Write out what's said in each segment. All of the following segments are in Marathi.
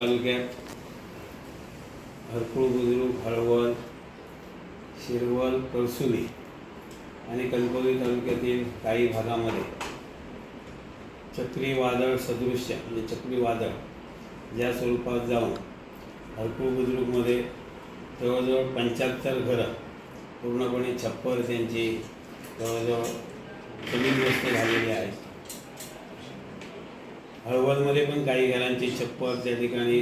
तालुक्यात हरकुळ बुद्रुक हळवण शिरवल कळसुली आणि कणकवली तालुक्यातील काही भागामध्ये चक्रीवादळ सदृश्य म्हणजे चक्रीवादळ ज्या स्वरूपात जाऊन हरकुळ बुद्रुकमध्ये जवळजवळ पंच्याहत्तर घरं पूर्णपणे छप्पर त्यांची जवळजवळ कमी जमीनग्रस्त झालेली आहे हळवदमध्ये पण काही घरांची छप्पर त्या ठिकाणी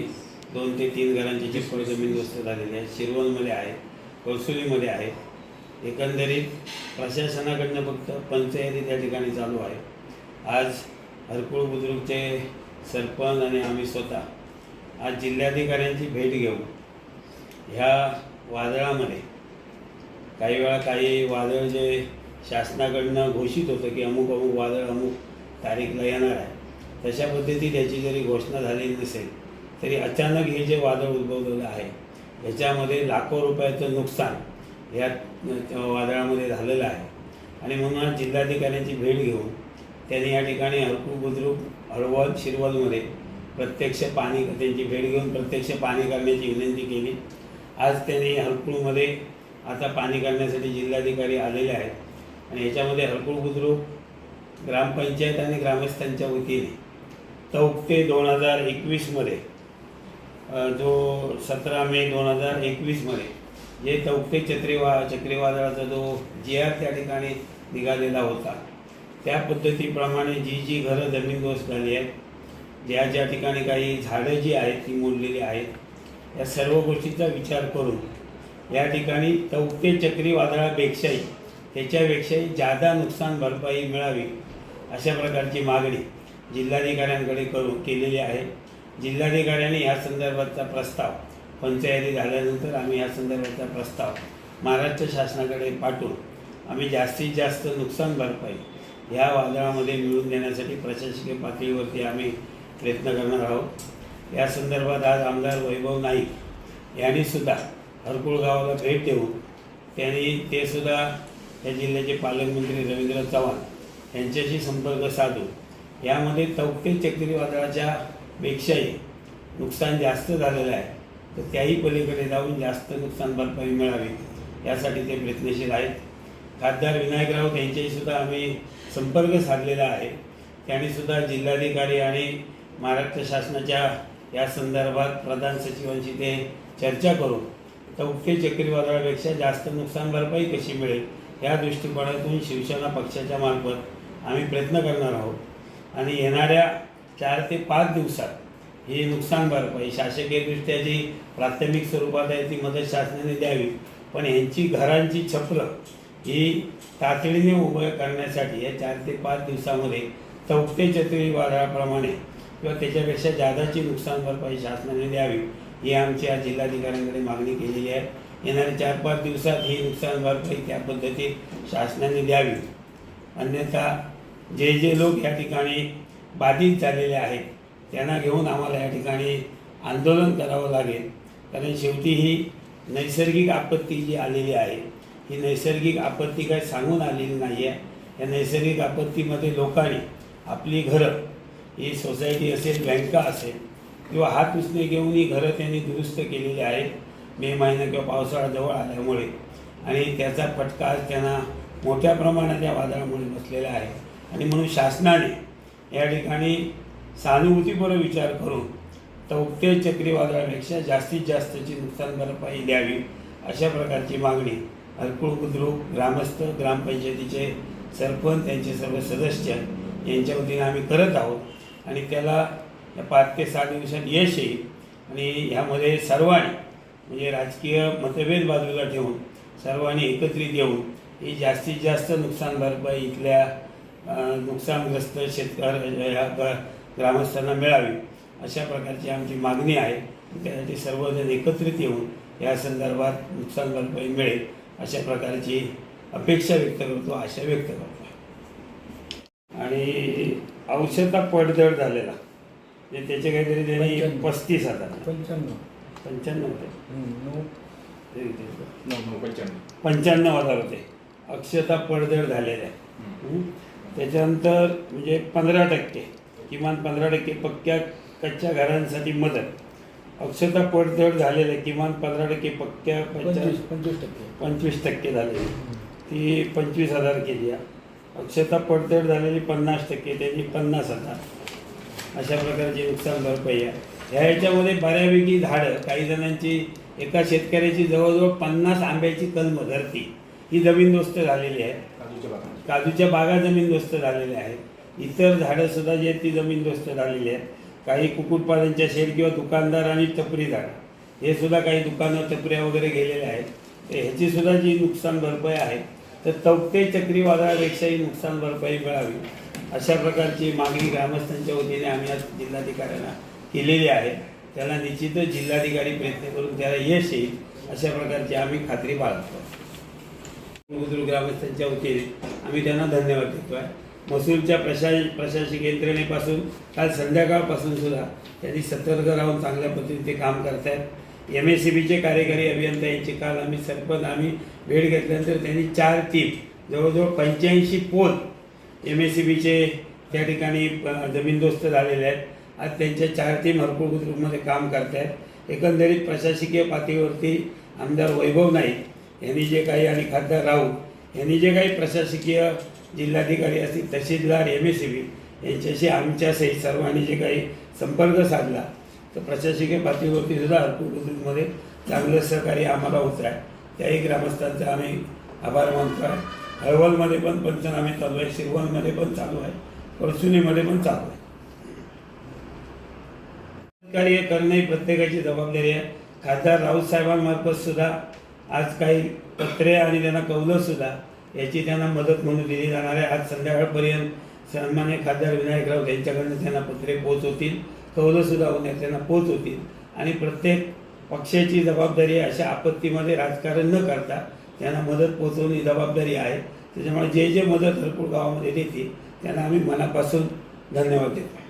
दोन ते तीन घरांची छप्पर जमीनग्रस्त झालेली आहे. शिरवणमध्ये आहे कोळसुलीमध्ये आहे. एकंदरीत प्रशासनाकडनं फक्त पंचायती त्या ठिकाणी चालू आहे. आज हरकुळ बुद्रुकचे सरपंच आणि आम्ही स्वतः आज जिल्हाधिकाऱ्यांची भेट घेऊ ह्या वादळामध्ये काही वेळा काही वादळ जे शासनाकडनं घोषित होतं की अमुक अमुक वादळ अमुक तारीखला येणार आहे. तशा पद्धती त्याची जरी घोषणा झालेली नसेल तरी अचानक हे जे वादळ उद्भवलेलं आहे याच्यामध्ये लाखो रुपयाचं नुकसान या वादळामध्ये झालेलं आहे. आणि म्हणून आज जिल्हाधिकाऱ्यांची भेट घेऊन त्यांनी या ठिकाणी हरकू बुद्रुक हळवद शिरवलमध्ये प्रत्यक्ष पाणी त्यांची भेट घेऊन प्रत्यक्ष पाणी काढण्याची विनंती केली. आज त्यांनी हरकुळमध्ये आता पाणी काढण्यासाठी जिल्हाधिकारी आलेले आहेत. आणि याच्यामध्ये हरकुळ बुद्रुक ग्रामपंचायत आणि ग्रामस्थांच्या वतीने चौक दोन हजार एकवीसमध्ये जो सतरा मे दोन हजार एकवीसमध्ये जे चौकते चक्रीवा चक्रीवादळाचा जो जी आर त्या ठिकाणी निघालेला होता. त्या पद्धतीप्रमाणे जी जी घरं जमीनदोस्त झाली आहेत ज्या ज्या ठिकाणी काही झाडं जी आहेत ती मोडलेली आहेत या सर्व गोष्टीचा विचार करून या ठिकाणी चौकते चक्रीवादळापेक्षाही त्याच्यापेक्षाही जादा नुकसान भरपाई मिळावी अशा प्रकारची मागणी जिल्हाधिकाऱ्यांकडे करू केलेली आहे. जिल्हाधिकाऱ्यांनी या संदर्भातचा प्रस्ताव पंचायती झाल्यानंतर आम्ही या संदर्भातचा प्रस्ताव महाराष्ट्र शासनाकडे पाठवून आम्ही जास्तीत जास्त नुकसान भरपाई या वादळामध्ये मिळवून देण्यासाठी प्रशासकीय पातळीवरती आम्ही प्रयत्न करणार आहोत. या संदर्भात आज आमदार वैभव नाईक यांनी सुद्धा हरकुळ गावाला भेट देऊन त्यांनी ते सुद्धा या जिल्ह्याचे पालकमंत्री रवींद्र चव्हाण यांच्याशी संपर्क साधून यामध्ये तौक्ते चक्रीवादळाच्या पेक्षाही नुकसान जास्त झालेलं आहे. तर त्याही पलीकडे जाऊन जास्त नुकसान भरपाई मिळावी यासाठी ते प्रयत्नशील आहेत. खासदार विनायक राऊत यांच्याशी सुद्धा आम्ही संपर्क साधलेला आहे. त्यांनीसुद्धा जिल्हाधिकारी आणि महाराष्ट्र शासनाच्या या संदर्भात प्रधान सचिवांशी ते चर्चा करून तौक्ते चक्रीवादळापेक्षा जास्त नुकसान भरपाई कशी मिळेल या दृष्टिकोनातून शिवसेना पक्षाच्या मार्फत आम्ही प्रयत्न करणार आहोत. आणि येणाऱ्या चार ते पाच दिवसात ही नुकसान भरपाई शासकीयदृष्ट्या जी प्राथमिक स्वरूपात आहे ती मदत शासनाने द्यावी. पण यांची घरांची छपरं ही तातडीने उभं करण्यासाठी या चार ते पाच दिवसामध्ये चौथे चक्रीवादळाप्रमाणे किंवा त्याच्यापेक्षा जादाची नुकसान भरपाई शासनाने द्यावी ही आमची आज जिल्हाधिकाऱ्यांकडे मागणी केलेली आहे. येणाऱ्या चार पाच दिवसात ही नुकसान भरपाई त्या पद्धतीत शासनाने द्यावी. अन्यथा जे जे लोक या ठिकाणी बाधित झालेले आहेत त्यांना घेऊन आम्हाला या ठिकाणी आंदोलन करावं लागेल. कारण शेवटी ही नैसर्गिक आपत्ती जी आलेली आहे ही नैसर्गिक आपत्ती काही सांगून आलेली नाही आहे या नैसर्गिक आपत्तीमध्ये लोकांनी आपली घरं ही सोसायटी असेल बँका असेल किंवा हात उसने घेऊन ही घरं त्यांनी दुरुस्त केलेली आहेत मे महिना किंवा पावसाळा जवळ आल्यामुळे. आणि त्याचा फटका त्यांना मोठ्या प्रमाणात या वादळामुळे बसलेला आहे. आणि म्हणून शासनाने या ठिकाणी सहानुभूतीपूर्वक विचार करून तौक्ते चक्रीवादळापेक्षा जास्तीत जास्तची नुकसान भरपाई द्यावी अशा प्रकारची मागणी हरकुळ बुद्रुक ग्रामस्थ ग्रामपंचायतीचे सरपंच त्यांचे सर्व सदस्य यांच्या वतीने आम्ही करत आहोत. आणि त्याला पाच ते सहा दिवसात यश येईल. आणि ह्यामध्ये सर्वांनी म्हणजे राजकीय मतभेद बाजूला ठेवून सर्वांनी एकत्रित येऊन ही जास्तीत जास्त नुकसान भरपाई इथल्या नुकसानग्रस्त शेतकऱ्या ह्या ग्रामस्थांना मिळावी अशा प्रकारची आमची मागणी आहे. त्यासाठी सर्वजण एकत्रित येऊन या संदर्भात नुकसान भरपाई मिळेल अशा प्रकारची अपेक्षा व्यक्त करतो आशा व्यक्त करतो. आणि औषधा पडझड झालेला म्हणजे त्याचे काहीतरी त्यांनी. पस्तीस हजार. पंच्याण्णव. पंच्याण्णव होते. पंच्याण्णव. पंच्याण्णव हजार होते. अक्षता पडझड झालेल्या. आहे? त्याच्यानंतर म्हणजे पंधरा टक्के किमान पंधरा टक्के पक्क्या कच्च्या घरांसाठी मदत. अक्षता पडझड झालेले किमान पंधरा टक्के पक्क्या कच्च्या पंचवीस पंचवीस टक्के. पंचवीस टक्के झालेली ती पंचवीस हजार केली आहे. अक्षता पडझड झालेली पन्नास टक्के त्याची पन्नास हजार. अशा प्रकारची नुकसान भरपाई आहे. ह्या ह्याच्यामध्ये बऱ्यापैकी झाडं काही जणांची एका शेतकऱ्याची जवळजवळ पन्नास आंब्याची कलम धरती. ही जमीनदोस्त झालेली आहे. काजूच्या बागा जमीनदोस्त झालेल्या आहेत इतर झाडं सुद्धा जी आहेत ती जमीनदोस्त झालेली आहेत. काही कुक्कुटपालनच्या शेड किंवा दुकानदार आणि टपरी झाडं. हे सुद्धा काही दुकानं टपऱ्या वगैरे गेलेल्या आहेत. तर ह्याची सुद्धा जी नुकसान भरपाई आहे तर तौक्ते चक्रीवादळापेक्षाही नुकसान भरपाई मिळावी. अशा प्रकारची मागणी ग्रामस्थांच्या वतीने आम्ही आज जिल्हाधिकाऱ्यांना केलेली आहे. त्याला निश्चितच जिल्हाधिकारी प्रयत्न करून त्याला यश येईल अशा प्रकारची आम्ही खात्री बाळगतो. बुद्रुक ग्रामस्थांच्या वतीने आम्ही त्यांना धन्यवाद देतो आहे महसूलच्या प्रशा प्रशासकीय यंत्रणेपासून काल संध्याकाळपासून सुद्धा त्यांनी सतर्क राहून चांगल्या पद्धतीने ते काम करत आहेत एम एस सी बीचे कार्यकारी अभियंता यांची काल आम्ही सरपंच आम्ही भेट घेतल्यानंतर त्यांनी चार टीम जवळजवळ पंच्याऐंशी पोल एम एस सी बीचे त्या ठिकाणी जमीनदोस्त झालेले आहेत. आज त्यांच्या चार टीम हरकुळ बुद्रुकमध्ये काम करत आहेत एकंदरीत प्रशासकीय पातळीवरती आमदार वैभव नाईक यांनी जे काही आणि खासदार राऊत यांनी जे काही प्रशासकीय जिल्हाधिकारी असतील तहसीलदार एम एस सी बी यांच्याशी आमच्या सर्वांनी जे काही संपर्क साधला तर प्रशासकीय पातळीवरती सुद्धा हरकुळमध्ये चांगलं सहकार्य आम्हाला होत आहे त्याही ग्रामस्थांचा आम्ही आभार मानतो आहे. हळवलमध्ये पण पंचनामे चालू आहे शिरवलमध्ये पण चालू आहे परसुनीमध्ये पण चालू आहे. कार्य करणे ही प्रत्येकाची जबाबदारी आहे. खासदार राऊत साहेबांमार्फत सुद्धा आज काही पत्रे आणि त्यांना कौलं सुद्धा याची त्यांना मदत म्हणून दिली जाणार आहे. आज संध्याकाळपर्यंत सन्मान्य खासदार विनायक राऊत यांच्याकडनं त्यांना पत्रे पोहोचवतील कौलं सुद्धा त्यांना पोचवतील आणि प्रत्येक पक्षाची जबाबदारी अशा आपत्तीमध्ये राजकारण न करता त्यांना मदत पोचवणी जबाबदारी आहे. त्याच्यामुळे जे जे मदत हरपूर गावामध्ये देतील त्यांना आम्ही मनापासून धन्यवाद देतो.